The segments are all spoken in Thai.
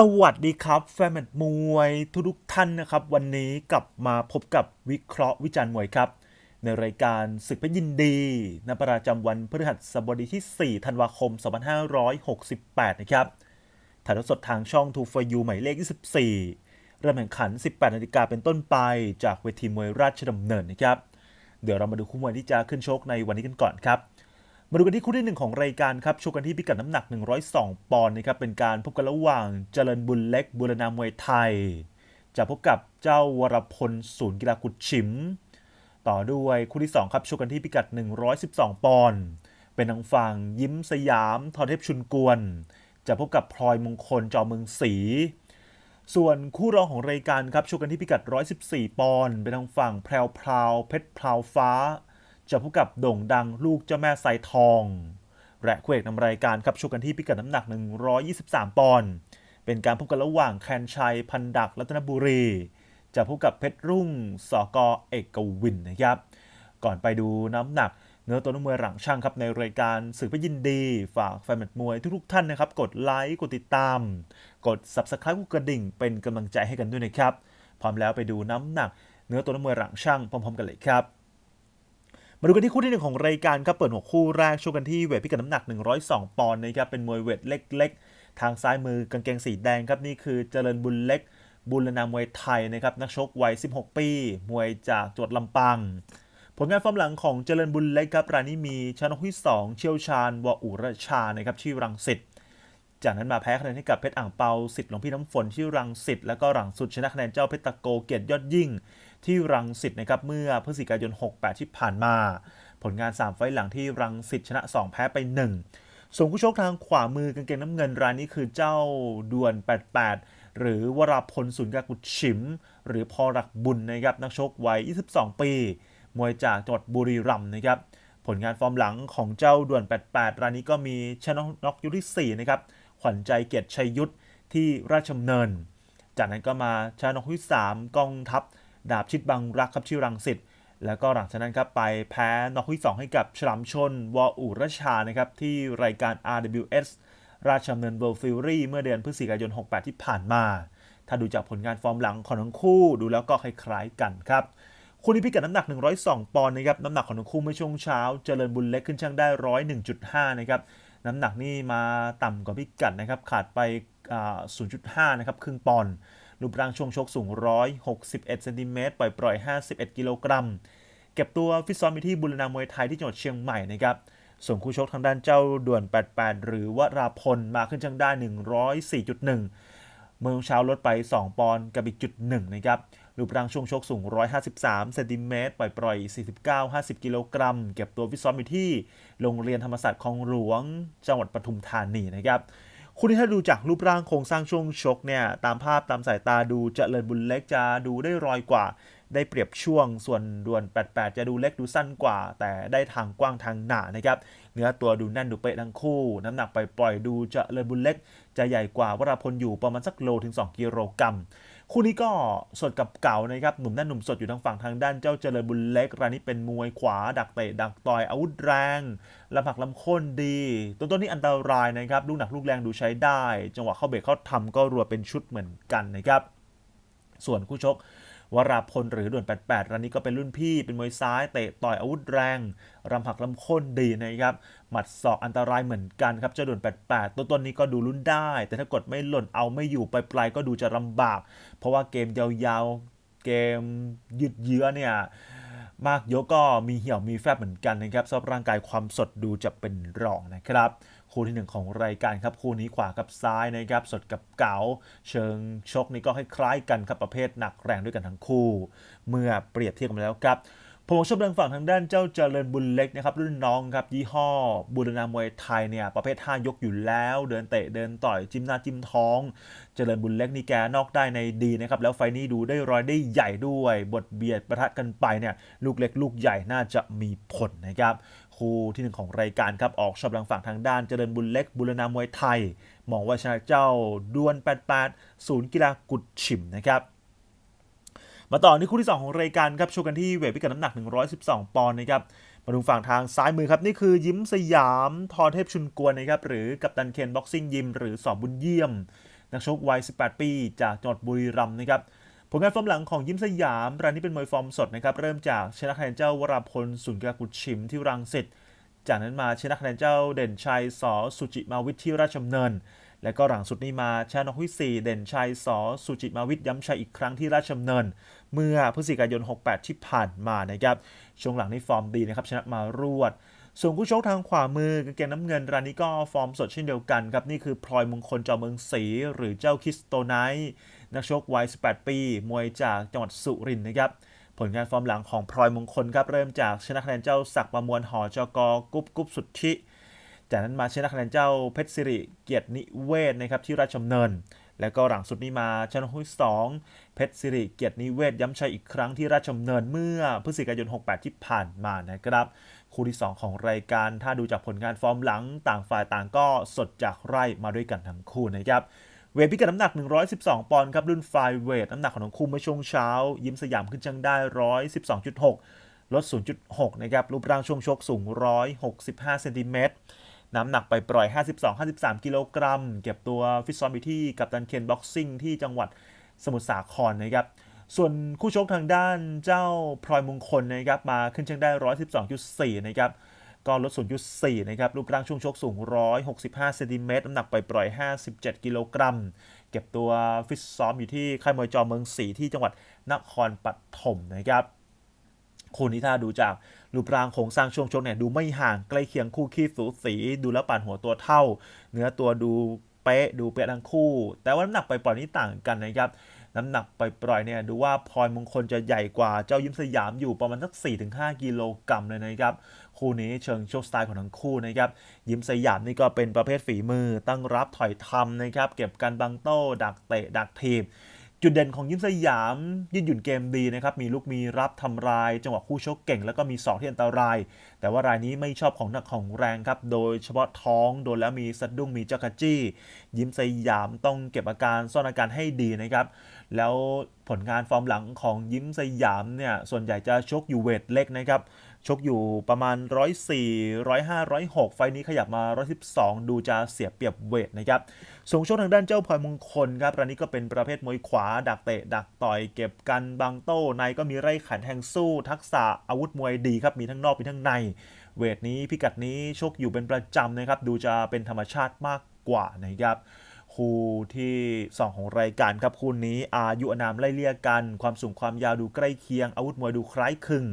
สวัสดีครับแฟนแมตมวยทุกทุกท่านนะครับ วันนี้กลับมาพบกับวิเคราะห์วิจารณ์มวยครับ ในรายการศึกเพชรยินดีในประจำวันพฤหัสบดีที่ 4 ธันวาคม 2568 นะครับถ่ายทอดสดทางช่อง2 for you หมายเลข 24 เริ่มแข่งขัน 18 นาฬิกาเป็นต้นไปจากเวทีมวยราชดำเนินนะครับ เดี๋ยวเรามาดูคู่มวยที่จะขึ้นชกในวันนี้กันก่อนครับ มาดูกันที่คู่ที่หนึ่งของรายการครับชกกันที่พิกัดน้ำหนัก 102 ปอนด์นะครับเป็นการพบกันระหว่างเจริญบุญเล็กบุรณามวยไทย จะพบกับเจ้าวรพลศูนย์กีฬากุดฉิม ต่อด้วยคู่ที่ 2 ครับชกกันที่พิกัด 112 ปอนด์เป็นทางฝั่งยิ้มสยามทอเทพชุนกวน จะพบกับพลอยมงคลจอเมืองศรีส่วนคู่รองของรายการครับชกกันที่พิกัด 114 ปอนด์เป็นทางฝั่งแพรวพราวเพชรพราวฟ้า จะพบกับโด่งดังลูกเจ้าแม่ไซทอง และคู่เอกนำรายการครับชกกันที่พิกัดน้ำหนัก 123 ปอนด์เป็นการพบกันระหว่างแคนชัยพันดักรัตนบุรีจะพบกับเพชรรุ่งสกอเอกวินนะครับ ก่อนไปดูน้ำหนักเนื้อตัวนักมวยหลังช่างครับในรายการสื่อพยินดี ฝากแฟนมตช์มวยทุกๆท่านนะครับ กดไลค์กดติดตาม กด subscribe กดกระดิ่ง เป็นกำลังใจให้กันด้วยนะครับ พร้อมแล้วไปดูน้ำหนัก เนื้อตัวนักมวยหลังช่างพร้อมๆกันเลยครับ มาดูกันที่คู่ที่หนึ่งของรายการครับเปิดหัวคู่แรกชกกันที่เวทพิกัดน้ำหนัก 102 ปอนด์นะครับเป็นมวยเวทเล็ก ๆ ทางซ้ายมือกางเกงสีแดงครับนี่คือเจริญบุญเล็ก บุรณามวยไทยนะครับนักชกวัย 16 ปี มวยจากจังหวัดลำปางผลงานฟอร์มหลังของเจริญบุญเล็กครับรายนี้มีชนะที่ 2 เชี่ยวชาญวอุรชานะครับที่รังสิตจากนั้นมาแพ้คะแนนให้กับเพชรอ่างเปาสิทธิ์หลวงพี่น้ำฝนที่รังสิตแล้วก็หลังสุดชนะคะแนนเจ้าเพชรตะโกเกียรติยอดยิ่ง ที่รังสิตนะครับเมื่อพฤศจิกายน 68 ที่ผ่านมา ผลงาน 3 ไฟล์หลังที่รังสิตชนะ 2 แพ้ไป 1 ส่วนคู่ชกทางขวามือกางเกงน้ำเงินรายนี้คือเจ้าดวน 88 หรือวราพลสุนยากุดฉิม หรือพอรักบุญนะครับนักชกวัย 22 ปี มวยจากจังหวัดบุรีรัมย์นะครับผลงานฟอร์มหลังของเจ้าด่วน 88 รายนี้ก็มีชนะน็อกยกที่4นะครับขวัญใจเกียรติชัยยุทธที่ราชดำเนิน จากนั้นก็มาชนะน็อกที่3กองทัพ ดาบชิดบังรักครับที่รังสิตแล้วก็หลังจากนั้นครับไปแพ้น็อกที่2ให้กับฉลามชนวออุรชานะครับที่รายการ RWS ราชดำเนินเวิลด์ฟิลลี่เมื่อเดือนพฤศจิกายน 68 ที่ผ่านมา ถ้าดูจากผลงานฟอร์มหลังของทั้งคู่ดูแล้วก็คล้ายๆกันครับคู่นี้พิกัดน้ำหนัก 102 ปอนด์นะครับน้ำหนักของทั้งคู่เมื่อช่วงเช้า เจริญบุญเล็กขึ้นช่างได้ 101.5 นะครับน้ำหนักนี่มาต่ำกว่าพิกัดนะครับขาดไป 0.5 นะครับครึ่งปอนด์ รูปร่างช่วงชกสูง 161เซนติเมตรปล่อยปล่อย 51 กิโลกรัม เก็บตัวฟิตซ้อมอยู่ที่บุรณามวยไทยที่จังหวัดเชียงใหม่นะครับ ส่วนคู่ชกทางด้านเจ้าด่วน 88 หรือวราพลมาขึ้นช่างได้104.1 เมื่อเช้าลดไป 2 ปอนด์กับอีกจุดหนึ่งนะครับรูปร่างช่วงชกสูง 153 เซนติเมตร ปล่อยปล่อย 49 50 กิโลกรัม เก็บตัวฟิตซ้อมอยู่ที่โรงเรียนธรรมศาสตร์คลองหลวง จังหวัดปทุมธานีนะครับ คู่นี้ถ้าดูจากรูปร่างโครงสร้างช่วงชกเนี่ยตามภาพตามสายตาดูจเจริญบุญเล็กจะดูได้รอยกว่า ได้เปรียบช่วงส่วนด่วน 88 จะดูเล็กดูสั้นกว่า แต่ได้ทางกว้างทางหนานะครับเนื้อตัวดูแน่นดูเป๊ะทั้งคู่ น้ำหนักไปปล่อยๆดูเจริญบุญเล็ก จะใหญ่กว่าวราพลอยู่ประมาณสักโลถึง 2 กิโลกรัม คู่นี้ก็สดกับเก่านะครับหนุ่มแน่นหนุ่มสดอยู่ทางฝั่งทางด้านเจ้าเจริญบุญเล็กรายนี้เป็นมวยขวา ดักเตะดักต่อยอาวุธแรงลำผักลำค้นดี ต้นต้นนี้อันตรายนะครับลูกหนักลูกแรงดูใช้ได้ จังหวะเข้าเบรกเข้าทำก็รัวเป็นชุดเหมือนกันนะครับส่วนคู่ชก วราพลหรือด่วน 88 รายนี้ก็เป็นรุ่นพี่ เป็นมวยซ้ายเตะต่อยอาวุธแรง รำหักลำค้นดีนะครับ หมัดศอกอันตรายเหมือนกันครับเจ้าด่วน 88ต้นต้นนี้ก็ดูลุ้นได้ แต่ถ้ากดไม่หล่นเอาไม่อยู่ปลายก็ดูจะลำบาก เพราะว่าเกมยาวๆ เกมยืดเยื้อเนี่ยมากยกก็มีเหี่ยวมีแฟบเหมือนกันนะครับสำหรับร่างกายความสดดูจะเป็นรองนะครับ คู่ที่หนึ่งของรายการครับคู่นี้ขวากับซ้ายนะครับสดกับเก๋าเชิงชกนี่ก็คล้ายๆกันครับประเภทหนักแรงด้วยกันทั้งคู่ เมื่อเปรียบเทียบกันแล้วครับ ผมชอบเรื่องฝั่งทางด้านเจ้าเจริญบุญเล็กนะครับรุ่นน้องครับยี่ห้อบุรณามวยไทยเนี่ยประเภท5ยกอยู่แล้ว เดินเตะเดินต่อยจิ้มหน้าจิ้มท้อง เจริญบุญเล็กนี่แกนอกได้ในดีนะครับแล้วไฟนี้ดูได้รอยได้ใหญ่ด้วย บทเบียดประทะกันไปเนี่ยลูกเล็กลูกใหญ่น่าจะมีผลนะครับคู่ที่หนึ่งของรายการครับออกชอบทางฝั่งทางด้านเจริญบุญเล็กบุรณามวยไทย มองว่าชนะเจ้าดวน88ศูนย์กีฬากุดฉิมนะครับ มาต่อที่คู่ที่ 2 ของรายการครับโชว์กันที่เวทพิกัดน้ำหนัก 112 ปอนด์นะครับมาดูฝั่งทางซ้ายมือครับ นี่คือยิ้มสยามทอเทพชุนกวนนะครับหรือกัปตันเคนบ็อกซิ่งยิมหรือสอบบุญเยี่ยม นักชกวัย 18 ปี จากจังหวัดบุรีรัมย์นะครับผลงานฟอร์มหลังของยิ้มสยามรายนี้เป็นมวยฟอร์มสดนะครับเริ่มจากชนะคะแนนเจ้าวราพลสุนทรกุชิมที่รังสิตจากนั้นมาชนะคะแนนเจ้าเด่นชัยสอสุจิมาวิทย์ที่ราชดำเนิน และก็หลังสุดนี้มาชนะนกวิสีเด่นชัยสอสุจิมาวิทย์ย้ำชัยอีกครั้งที่ราชดำเนิน เมื่อพฤศจิกายน 68 ที่ผ่านมานะครับช่วงหลังนี่ฟอร์มดีนะครับชนะมารวดส่วนคู่ชกทางขวามือกางเกงน้ำเงินรายนี้ก็ฟอร์มสดเช่นเดียวกันครับ นี่คือพลอยมงคลจอเมืองศรีหรือเจ้าคริสโตไนท์นักชกวัย 18 ปี มวยจากจังหวัดสุรินทร์นะครับ ผลงานฟอร์มหลังของพลอยมงคลครับ เริ่มจากชนะคะแนนเจ้าศักดิ์ประมวลหอจกกุ๊บกุ๊บสุทธิ จากนั้นมาชนะคะแนนเจ้าเพชรสิริเกียรตินิเวศนะครับที่ราชดำเนิน แล้วก็หลังสุดนี้มาชนะหุ้ยสองเพชรสิริเกียรตินิเวศย้ำชัยอีกครั้งที่ราชดำเนินเมื่อพฤศจิกายน 68 ที่ผ่านมานะครับ คู่ที่ 2 ของรายการถ้าดูจากผลงานฟอร์มหลังต่างฝ่ายต่างก็สดจากไร่มาด้วยกันทั้งคู่นะครับเวทพิกัดน้ำหนัก 112 ปอนด์ครับรุ่นไฟเวทน้ำหนักของทั้งคู่เมื่อช่วงเช้า ยิ้มสยามขึ้นจังได้ 112.6 ลด 0.6 นะครับรูปร่างช่วงชกสูง 165 เซนติเมตร น้ำหนักไปปล่อย 52-53 กิโลกรัม เก็บตัวฟิตซ้อมอยู่ที่กัปตันเคนบ็อกซิ่งที่จังหวัดสมุทรสาครนะครับ ส่วนคู่ชกทางด้านเจ้าพลอยมงคลนะครับมาขึ้นเชิงได้ 112.4 นะครับก็ลด 0.4 นะครับ รูปร่างช่วงชกสูง 165 เซนติเมตร น้ำหนักไปปล่อย 57 กิโลกรัม เก็บตัวฟิตซ้อมอยู่ที่ค่ายมวยจอเมืองศรีที่จังหวัดนครปฐมนะครับ คู่นี้ถ้าดูจาก รูปร่างโครงสร้างช่วงชกเนี่ยดูไม่ห่างใกล้เคียงคู่ขี้สูสี ดูแล้วป่นหัวตัวเท่า เนื้อตัวดูเป๊ะดูเป๊ะทั้งคู่ แต่ว่าน้ำหนักไปปล่อยนี่ต่างกันนะครับน้ำหนักไปปล่อยเนี่ยดูว่าพลอยมงคลจะใหญ่กว่าเจ้ายิ้มสยามอยู่ประมาณสัก 4-5 กิโลกรัมเลยนะครับ คู่นี้เชิงโชคสไตล์ของทั้งคู่นะครับ ยิ้มสยามนี่ก็เป็นประเภทฝีมือตั้งรับถอยทำนะครับ เก็บกันบังโต้ ดักเตะ ดักทีบ จุดเด่นของยิ้มสยามยืดหยุ่นเกมดีนะครับ มีลูกมีรับทำลาย จังหวะคู่ชกเก่ง แล้วก็มีศอกที่อันตราย แต่ว่ารายนี้ไม่ชอบของหนักของแรงครับ โดยเฉพาะท้องโดนแล้วมีสะดุ้งมีจักรจี้ ยิ้มสยามต้องเก็บอาการซ่อนอาการให้ดีนะครับ แล้วผลงานฟอร์มหลังของยิ้มสยามเนี่ยส่วนใหญ่จะชกอยู่เวทเล็กนะครับ ชกอยู่ประมาณ 104 105 106 ไฟนี้ขยับมา 112 ดูจะเสียเปรียบเวทนะครับส่งชกทางด้านเจ้าพลอยมงคลครับรายนี้ก็เป็นประเภทมวยขวา ดักเตะ ดักต่อยเก็บกันบังโต้ในก็มีไร่ขันแทงสู้ทักษะอาวุธมวยดีครับ มีทั้งนอกมีทั้งใน เวทนี้พิกัดนี้ชกอยู่เป็นประจำนะครับ ดูจะเป็นธรรมชาติมากกว่านะครับ คู่ที่ 2 ของรายการครับคู่นี้อายุอนามไล่เลี่ยกัน ความสูงความยาวดูใกล้เคียง อาวุธมวยดูคล้ายคลึง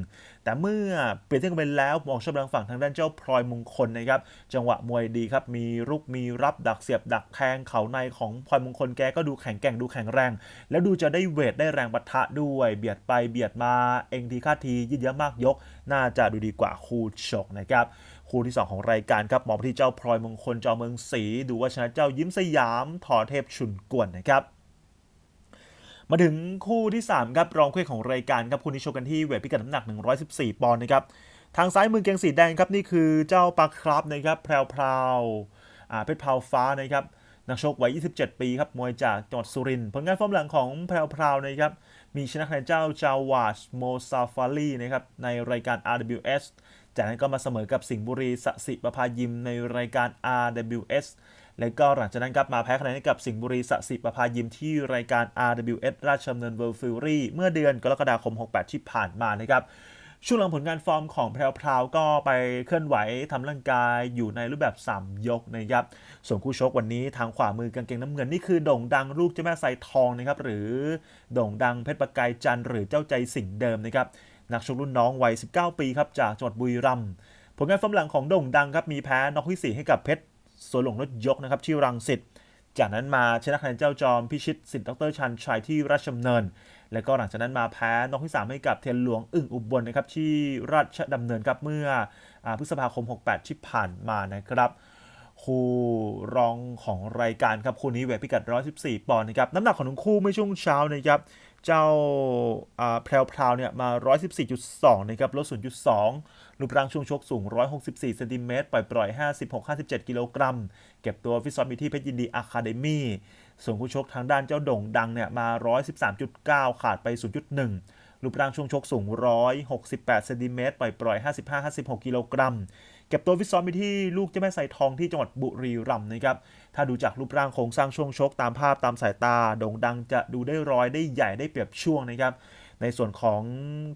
แต่เมื่อเปลี่ยนเทียบกันไปแล้วมองชอบทางฝั่งทางด้านเจ้าพลอยมงคลนะครับ จังหวะมวยดีครับ มีรุกมีรับดักเสียบดักแทงเข่าในของพลอยมงคลแกก็ดูแข็งแกร่งดูแข็งแรง แล้วดูจะได้เวทได้แรงปะทะด้วย เบียดไปเบียดมาเองทีค่าทียืดเยอะมากยก น่าจะดูดีกว่าคู่ชกนะครับ คู่ที่ 2 ของรายการครับมองไปที่เจ้าพลอยมงคลจอเมืองศรีดูว่าชนะเจ้ายิ้มสยามถอเทพชุนกวนนะครับมาถึงคู่ที่ 3 ครับรองคู่ของรายการครับคู่นี้ชกกันที่เวทพิกัดน้ำหนัก 114 ปอนด์นะครับทางซ้ายมือเกงสีแดงครับนี่คือเจ้าปลาครับนะครับแพรวพราวอ่าเพชรพราวฟ้านะครับนักชกวัย 27 ปีครับมวยจากจังหวัดสุรินทร์ผลงานฟอร์มหลังของแพรวพราวนะครับมีชนะคะแนนเจ้าจาวาชโมซาฟารีนะครับในรายการ RWS จากนั้นก็มาเสมอกับสิงห์บุรีสสิประภายิมในรายการ RWS แล้วก็หลังจากนั้นครับมาแพ้คะแนนให้กับสิงห์บุรีสสิประภายิมที่รายการ RWS ราชดำเนินเวิลด์ฟิลลี่เมื่อเดือนกรกฎาคม 68 ที่ผ่านมานะครับช่วงหลังผลงานฟอร์มของแพรวๆก็ไปเคลื่อนไหวทำร่างกายอยู่ในรูปแบบ 3 ยกนะครับ ส่วนคู่ชกวันนี้ทางขวามือกางเกงน้ำเงินนี่คือโด่งดังลูกเจ้าแม่ไซทองนะครับ หรือโด่งดังเพชรประกายจันทร์หรือเจ้าใจสิงเดิมนะครับ นักชกรุ่นน้องวัย 19 ปีครับจากจังหวัดบุรีรัมย์ผลงานฟอร์มหลังของโด่งดังครับมีแพ้น็อกที่ 4 ให้กับเพชรสวนหลงรถยกนะครับที่รังสิตจากนั้นมาชนะคะแนนเจ้าจอมพิชิตสิทธิ์ดรชันชัยที่ราชดำเนิน แล้วก็หลังจากนั้นมาแพ้น็อกที่ 3 ให้กับเทียนหลวงอึ่งอุบลนะครับที่ราชดำเนินครับเมื่ออพฤษภาคม 68 ที่ผ่านมานะครับคู่รองของรายการครับคู่นี้เวทพิกัด 114 ปอนด์นะครับน้ำหนักของทั้งคู่ไม่ช่วงเช้านะครับ เจ้าแพรวพราวเนี่ยมา 114.2 นะครับลด 0.2 รูปร่างช่วงชกสูง 164เซนติเมตรปล่อยปล่อย 56-57 กิโลกรัม เก็บตัวฟิตซ้อมอยู่ที่เพชรยินดีอะคาเดมี่ส่วนคู่ชกทางด้านเจ้าโด่งดังเนี่ยมา 113.9 ขาดไป 0.1 รูปร่างช่วงชกสูง 168เซนติเมตรปล่อยปล่อย 55-56 กิโลกรัม เก็บตัวฟิตซ้อมไปที่ลูกเจ้าแม่ไซทองที่จังหวัดบุรีรัมย์นะครับ ถ้าดูจากรูปร่างโครงสร้างช่วงชกตามภาพตามสายตาโด่งดังจะดูได้ร้อยได้ใหญ่ได้เปรียบช่วงนะครับ ในส่วนของ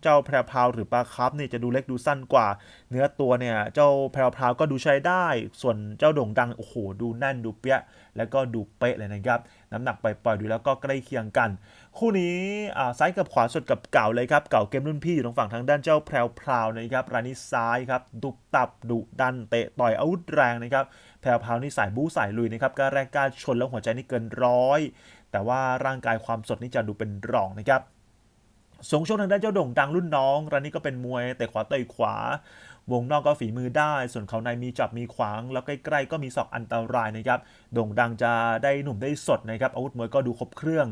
เจ้าแพรวพาวหรือปลาคับเนี่ยจะดูเล็กดูสั้นกว่า เนื้อตัวเนี่ยเจ้าแพรวพาวก็ดูใช้ได้ ส่วนเจ้าโด่งดังโอ้โหดูแน่นดูเปี้ยแล้วก็ดูเป๊ะเลยนะครับน้ำหนักไปปล่อยๆดูแล้วก็ใกล้เคียงกัน คู่นี้อ่าซ้ายกับขวาสดกับเก่าเลยครับเก่าเกมรุ่นพี่อยู่ตรงฝั่งทางด้านเจ้าแพรวพราวนะครับรายนี้ซ้ายครับดุตับดุดันเตะต่อยอาวุธแรงนะครับแพรวพราวนี่สายบู๊สายลุยนะครับกล้าแรกกล้าชนแล้วหัวใจนี่เกินร้อยแต่ว่าร่างกายความสดนี่จะดูเป็นรองนะครับ สงชกทางด้านเจ้าโด่งดังรุ่นน้องรายนี้ก็เป็นมวยแต่ขวาต่อยขวา วงนอกก็ฝีมือได้ ส่วนเขาในมีจับมีขวาง แล้วใกล้ๆก็มีศอกอันตรายนะครับ โด่งดังจะได้หนุ่มได้สดนะครับ อาวุธมวยก็ดูครบเครื่อง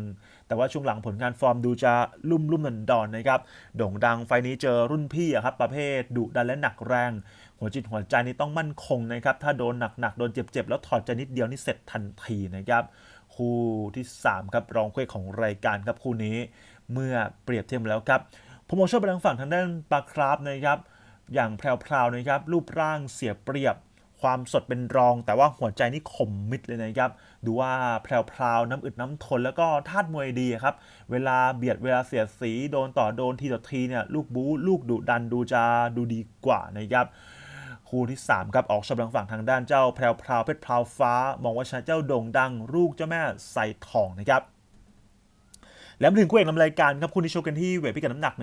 แต่ว่าช่วงหลังผลงานฟอร์มดูจะลุ่มลุ่มนันดอนนะครับ โด่งดังไฟนี้เจอรุ่นพี่ครับ ประเภทดุดันและหนักแรง หัวจิตหัวใจนี่ต้องมั่นคงนะครับ ถ้าโดนหนักๆโดนเจ็บๆแล้วถอดใจนิดเดียวนี่เสร็จทันทีนะครับ คู่ที่3ครับรองคู่เอกของรายการครับคู่นี้ เมื่อเปรียบเทียบแล้วครับผมมองชอบไปทางฝั่งทางด้านปลาคราฟนะครับ อย่างแพรวๆนะครับ รูปร่างเสียเปรียบ ความสดเป็นรอง แต่ว่าหัวใจนี่คมมิดเลยนะครับ ดูว่าแพรวๆน้ำอึดน้ำทนแล้วก็ธาตุมวยดีครับ เวลาเบียดเวลาเสียดสี โดนต่อโดนทีต่อทีเนี่ยลูกบู๊ลูกดุดันดูจะดูดีกว่านะครับคู่ที่ 3 ครับ ออกชมทางฝั่งทางด้านเจ้าแพรวพราวเพชรพราวฟ้ามองว่าชนะเจ้าโด่งดังลูกเจ้าแม่ใส่ทองนะครับ แล้วมาถึงคู่เอกนำรายการครับคู่นี้ชกกันที่เวทพิกัดน้ำหนัก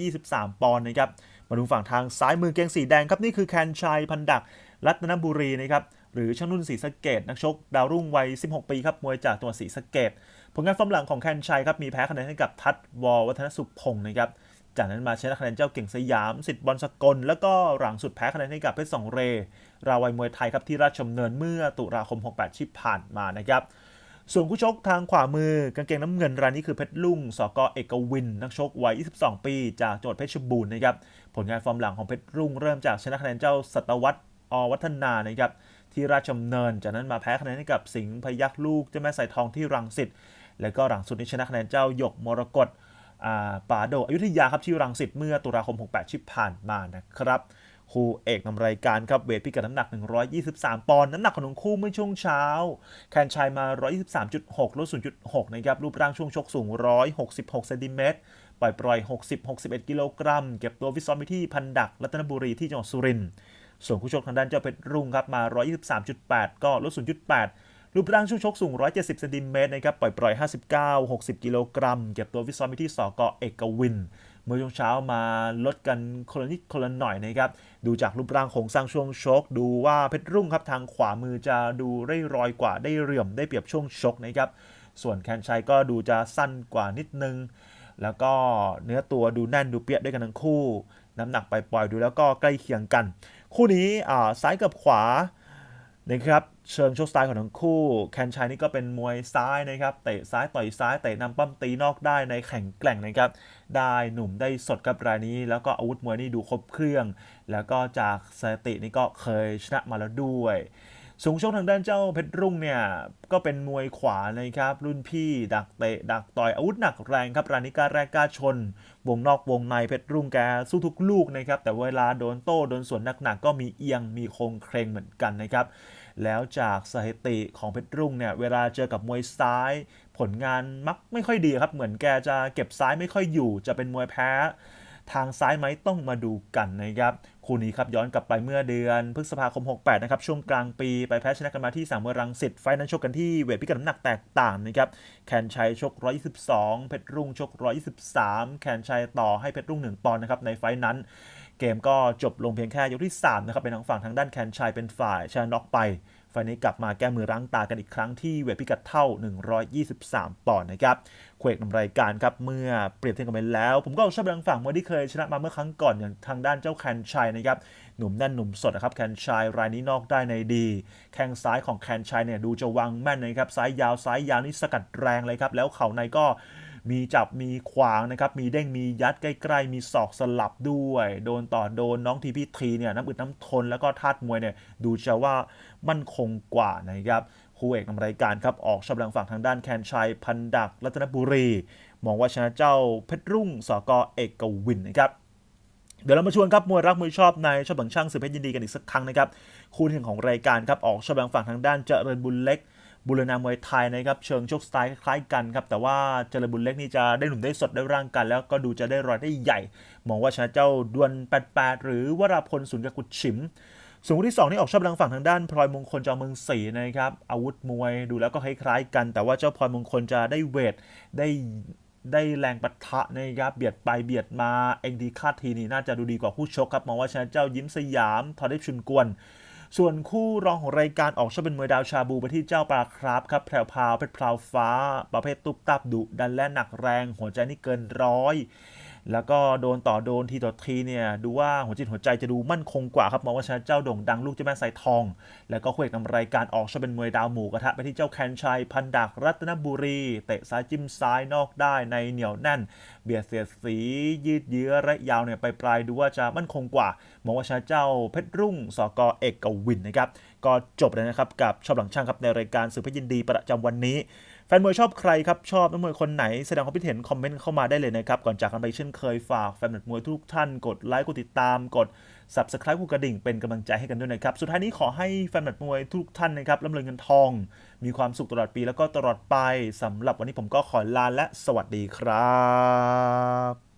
123 ปอนด์นะครับมาดูฝั่งทางซ้ายมือเกงสีแดงครับนี่คือแคนชัยพันดักรัตนบุรีนะครับหรือช่างนุ่นศรีสะเกดนักชกดาวรุ่งวัย 16 ปีครับมวยจากตัวศรีสะเกดผลงานฟอร์มหลังของแคนชัยครับมีแพ้คะแนนให้กับทัศวอวัฒนสุขพงศ์นะครับจากนั้นมาชนะคะแนนเจ้าเก่งสยามสิทธิ์บอลสกล แล้วก็หลังสุดแพ้คะแนนให้กับเพชรสองเร ราวัยมวยไทยครับที่ราชดำเนินเมื่อตุลาคม 68 ที่ผ่านมานะครับ ส่วนคู่ชกทางขวามือกางเกงน้ำเงินรายนี้คือเพชรลุ่งสกเอกวิน นักชกวัย 22 ปี จากจังหวัดเพชรบูรณ์นะครับผลงานฟอร์มหลังของเพชรรุ่งเริ่มจากชนะคะแนนเจ้าสัตวัตอวัฒนานะครับที่ราชดำเนิน จากนั้นมาแพ้คะแนนให้กับสิงห์พยักลูกเจ้าแม่สายทองที่รังสิตแล้วก็หลังสุดนี้ชนะคะแนนเจ้าหยกมรกตป่าโดอยุธยาครับที่รังสิตเมื่อตุลาคม 68 ที่ผ่านมานะครับ คู่เอกนำรายการครับเวทพิกัดน้ำหนัก 123 ปอนด์น้ำหนักของทั้งคู่เมื่อช่วงเช้า แคนชัยมา 123.6ลด0.6 นะครับ รูปร่างช่วงชกสูง 166เซนติเมตรปล่อยปล่อย 60-61 กิโลกรัม เก็บตัววิซซ้อมไปที่พันดักรัตนบุรีที่จังหวัดสุรินทร์ส่วนคู่ชกทางด้านเจ้าเพชรรุ่งครับมา 123.8 ก็ลด 0.8 รูปร่างช่วงชกสูง 170เซนติเมตรนะครับปล่อยปล่อย 59 60 กิโลกรัม เก็บตัวฟิตซ้อมไปที่สกเอกวิน เมื่อช่วงเช้ามาลดกันคนละนิดคนละหน่อยนะครับ ดูจากรูปร่างโครงสร้างช่วงชก ดูว่าเพชรรุ่งครับทางขวามือจะดูเร่รอยกว่าได้เหลื่อมได้เปรียบช่วงชกนะครับ ส่วนแคนชัยก็ดูจะสั้นกว่านิดนึง แล้วก็เนื้อตัวดูแน่นดูเปียกด้วยกันทั้งคู่ น้ำหนักไปปล่อยดูแล้วก็ใกล้เคียงกัน คู่นี้อ่าซ้ายกับขวา นะครับเชิงโชคสไตล์ของทั้งคู่แคนชัยนี่ก็เป็นมวยซ้ายนะครับเตะซ้ายต่อยซ้ายเตะนำปั้มตีนอกได้ในแข่งแกร่งนะครับได้หนุ่มได้สดกับรายนี้ แล้วก็อาวุธมวยนี่ดูครบเครื่อง แล้วก็จากสถิตินี่ก็เคยชนะมาแล้วด้วย สูงชกทางด้านเจ้าเพชรรุ่งเนี่ย ก็เป็นมวยขวานะครับ รุ่นพี่ ดักเตะ ดักต่อยอาวุธหนักแรงครับรายนี้กาแรกกล้าชน วงนอกวงในเพชรรุ่งแกสู้ทุกลูกนะครับ แต่เวลาโดนโต้โดนสวนหนักๆก็มีเอียงมีโคงเครงเหมือนกันนะครับแล้วจากสถิติของเพชรรุ่งเนี่ยเวลาเจอกับมวยซ้าย ผลงานมักไม่ค่อยดีครับ เหมือนแกจะเก็บซ้ายไม่ค่อยอยู่ จะเป็นมวยแพ้ ทางซ้ายไหมต้องมาดูกันนะครับคู่นี้ครับย้อนกลับไปเมื่อเดือนพฤษภาคม 68 นะครับ ช่วงกลางปีไปแพ้ชนะกันมาที่สามเมือรังสิตไฟนั้นชกกันที่เวทพิกัดน้ำหนักแตกต่างนะครับแคนชัยชก 122 เพชรรุ่งชก 123 แคนชัยต่อให้เพชรรุ่ง 1 ปอนด์นะครับในไฟนั้น เกมก็จบลงเพียงแค่ยกที่3นะครับเป็นทางฝั่งทางด้านแคนชัยเป็นฝ่ายชนะน็อกไป ไฟนี้กลับมาแก้มือรั้งตากันอีกครั้งที่เวทพิกัดเท่า 123 ปอนด์นะครับเควกนำรายการครับเมื่อเปรียบเทียบกันไปแล้ว ผมก็ชอบทางฝั่งเมวยที่เคยชนะมาเมื่อครั้งก่อนอย่างทางด้านเจ้าแคนชัยนะครับหนุ่มแน่นหนุ่มสดนะครับแคนชัยรายนี้นอกได้ในดี แข้งซ้ายของแคนชัยเนี่ยดูจะวางแม่นนะครับซ้ายยาวซ้ายยาวนี่สกัดแรงเลยครับแล้วเข่าในก็ มีจับมีขวางนะครับ มีเด้งมียัดใกล้ ๆ มีศอกสลับด้วย โดนต่อโดนน้องทีพีทีเนี่ยน้ำอึดน้ำทนแล้วก็ธาตุมวยเนี่ยดูจะว่ามั่นคงกว่านะครับคู่เอกนำรายการครับออกชอบแรงฝั่งทางด้านแคนชัยพันดักรัตนบุรี มองว่าชนะเจ้าเพชรรุ่งสกอเอกวินนะครับเดี๋ยวเรามาชวนครับมวยรักมวยชอบในชอบบังช่างสืบเพชรยินดีกันอีกสักครั้งนะครับ คู่ที่หนึ่งของรายการครับออกชอบแบงฝั่งทางด้านเจริญบุญเล็ก บุรณามวยไทยนะครับเชิงชกสไตล์คล้ายกันครับแต่ว่าเจริญบุญเล็กนี่จะได้หนุ่มได้สดได้ร่างกัน แล้วก็ดูจะได้รอยได้ใหญ่ มองว่าชนะเจ้าดวล88 หรือวราพลสุนทรกุดฉิมส่วนคู่ที่ 2 นี่ออกชอบทางฝั่งทางด้านพลอยมงคลจอมเมืองศรีนะครับอาวุธมวยดูแล้วก็คล้ายๆกัน แต่ว่าเจ้าพลอยมงคลจะได้เวทได้ได้แรงปะทะนะครับเบียดไปเบียดมาเองดีคาดทีนี่น่าจะดูดีกว่าคู่ชกครับมองว่าชนะเจ้ายิ้มสยามทอดิฟชุนกวน ส่วนคู่รองของรายการออกชอบเป็นมวยดาวชาบูไปที่เจ้าปลาครับครับแพรวพาวเพชรพราวฟ้า ประเภทตุ๊บตับดุดันและหนักแรง หัวใจนี่เกินร้อย แล้วก็โดนต่อโดนทีต่อทีเนี่ยดูว่าหัวจิตหัวใจจะดูมั่นคงกว่าครับมองว่าชนะเจ้าโด่งดังลูกเจ้าแม่สายทอง แล้วก็คู่อกนำรายการออกชอบเป็นมวยดาวหมูกระทะไปที่เจ้าแคนชัยพันดักรัตนบุรี เตะซ้ายจิ้มซ้ายนอกได้ในเหนียวแน่น เบียดเสียดสียืดเยื้อระยาวเนี่ยไปปลายดูว่าจะมั่นคงกว่า มองว่าชนะเจ้าเพชรรุ่งสกเอกกวินนะครับก็จบเลยนะครับกับชอบหลังช่างครับในรายการสื่อพยินดีประจำวันนี้ แฟนมวยชอบใครครับ ชอบนักมวยคนไหน แสดงความคิดเห็นคอมเมนต์เข้ามาได้เลยนะครับ ก่อนจากกันไปเช่นเคยฝากแฟนมวยทุกท่านกดไลค์กดติดตามกด subscribe กดกระดิ่งเป็นกำลังใจให้กันด้วยนะครับ สุดท้ายนี้ขอให้แฟนมวยทุกท่านนะครับร่ำรวยเงินทอง มีความสุขตลอดปีแล้วก็ตลอดไปสำหรับวันนี้ผมก็ขอลาและสวัสดีครับ